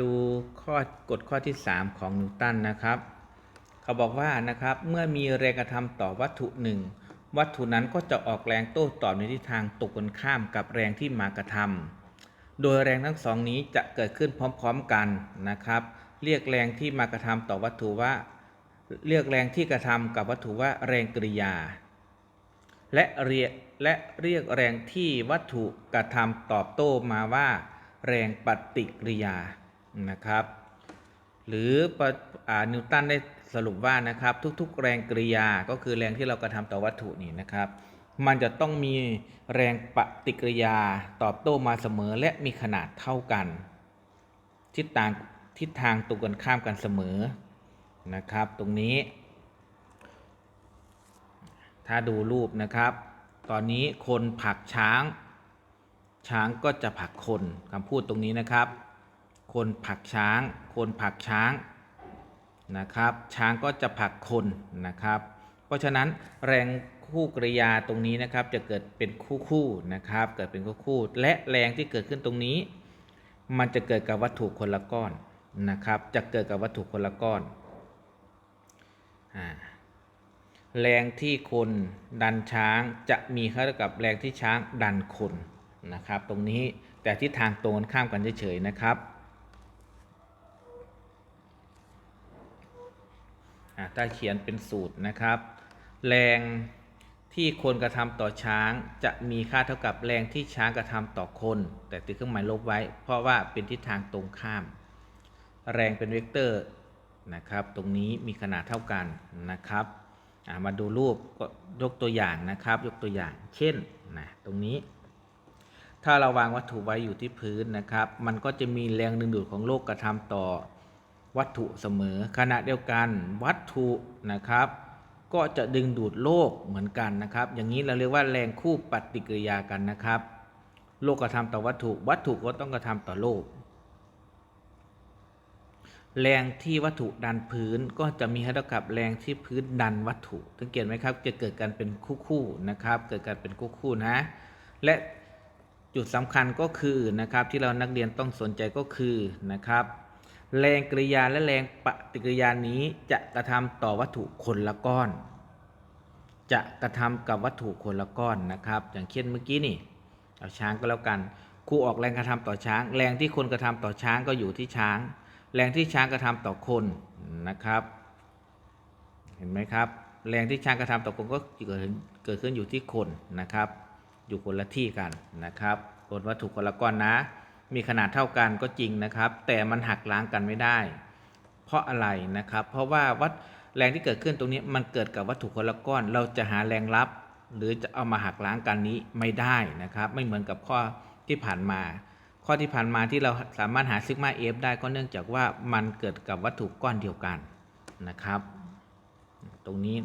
ดูข้อกฎข้อที่ 3 ของนิวตันนะครับ เขาบอกว่านะครับเมื่อมีแรงกระทำต่อวัตถุหนึ่งวัตถุนั้นก็จะออกแรงโต้ตอบในทิศทางตกกันข้ามกับแรงที่มากระทำโดยแรงทั้งสองนี้จะเกิดขึ้นพร้อมๆกันนะครับ เรียกแรงที่มากระทำต่อวัตถุว่า เรียกแรงที่กระทำกับวัตถุว่าแรงกริยา และเรียกและเรียกแรงที่วัตถุกระทำตอบโต้มาว่า แรงปฏิกิริยา นะครับ หรืออนิวตันได้สรุปว่านะครับทุกๆ แรงกริยาก็คือแรงที่เรากระทำต่อวัตถุนี่นะครับ มันจะต้องมีแรงปฏิกิริยาตอบโต้มาเสมอและมีขนาดเท่ากัน ทิศทางทิศทางตรงกันข้ามกันเสมอนะครับ ตรงนี้ ถ้าดูรูปนะครับ ตอนนี้คนผลักช้าง ช้างก็จะผลักคนคำพูดตรงนี้นะครับ คนผักช้าง คนผักช้างนะครับ ช้างก็จะผักคนนะครับ เพราะฉะนั้นแรงคู่กริยาตรงนี้นะครับจะเกิดเป็นคู่คู่นะครับ เกิดเป็นคู่คู่ และแรงที่เกิดขึ้นตรงนี้ มันจะเกิดกับวัตถุคนละก้อนนะครับ จะเกิดกับวัตถุคนละก้อนอ่าแรงที่คนดันช้างจะมีเท่ากับแรงที่ช้างดันคนนะครับ ตรงนี้แต่ทิศทางตรงกันข้ามกันเฉยๆนะครับอะ ถ้าเขียนเป็นสูตรนะครับ แรงที่คนกระทำต่อช้างจะมีค่าเท่ากับแรงที่ช้างกระทำต่อคน แต่ติดเครื่องหมายลบไว้ เพราะว่าเป็นทิศทางตรงข้าม แรงเป็นเวกเตอร์นะครับ ตรงนี้มีขนาดเท่ากันนะครับมาดูรูปก็ยกตัวอย่างนะครับ ยกตัวอย่าง เช่นนะตรงนี้ ถ้าเราวางวัตถุไว้อยู่ที่พื้นนะครับ มันก็จะมีแรงดึงดูดของโลกกระทำต่อ วัตถุเสมอ ขณะเดียวกันวัตถุนะครับ ก็จะดึงดูดโลกเหมือนกันนะครับ อย่างนี้เราเรียกว่าแรงคู่ปฏิกิริยากันนะครับ โลกกระทำต่อวัตถุ วัตถุก็ต้องกระทำต่อโลก แรงที่วัตถุดันพื้นก็จะมีเท่ากับแรงที่พื้นดันวัตถุ สังเกตไหมครับจะเกิดกันเป็นคู่ๆนะครับ เกิดกันเป็นคู่ๆนะ และจุดสำคัญก็คือนะครับที่เรานักเรียนต้องสนใจก็คือนะครับ แรงกริยาและแรงปฏิกิริยานี้จะกระทำต่อวัตถุคนละก้อน จะกระทำกับวัตถุคนละก้อนนะครับ อย่างเช่นเมื่อกี้นี่เอาช้างก็แล้วกันครูออกแรงกระทำต่อช้าง แรงที่คนกระทำต่อช้างก็อยู่ที่ช้าง แรงที่ช้างกระทำต่อคนนะครับ เห็นไหมครับ แรงที่ช้างกระทำต่อคนก็เกิดเกิดขึ้นอยู่ที่คนนะครับ อยู่คนละที่กันนะครับคนวัตถุคนละก้อนนะ มีขนาดเท่ากันก็จริงนะครับ แต่มันหักล้างกันไม่ได้ เพราะอะไรนะครับ เพราะว่าวัดแรงที่เกิดขึ้นตรงนี้มันเกิดกับวัตถุคนละก้อน เราจะหาแรงรับ หรือจะเอามาหักล้างกันนี้ไม่ได้นะครับ ไม่เหมือนกับข้อที่ผ่านมา ข้อที่ผ่านมาที่เราสามารถหาซิกมาเอฟได้ก็เนื่องจากว่ามันเกิดกับวัตถุก้อนเดียวกันนะครับ ตรงนี้